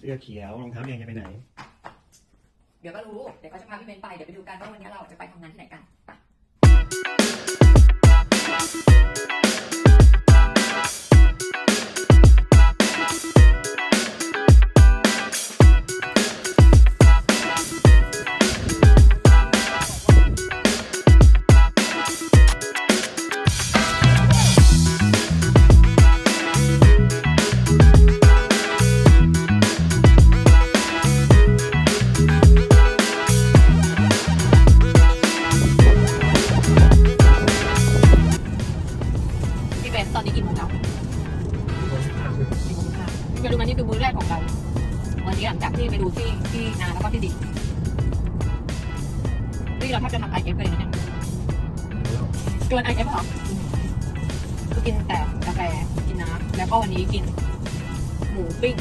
เสื้อเขียวรองเท้าแดงจะไปไหน เดี๋ยวก็รู้ เดี๋ยวเขาจะพาพี่เบนไป เดี๋ยวไปดูกันว่าวันนี้เราจะไปทำงาน ตอนนี้กี่โมงแล้วสี่โมงห้าพี่เบนรู้ไหมนี่คือมื้อแรกของเรา วันนี้หลังจากที่ไปดูที่ที่นาแล้วก็ที่ดินนี่เราแทบจะทำไอเอฟเลยนะเนี่ยเกินไอเอฟหรอคือกินแต่กาแฟกินน้ำแล้วก็วันนี้กินหมูปิ้ง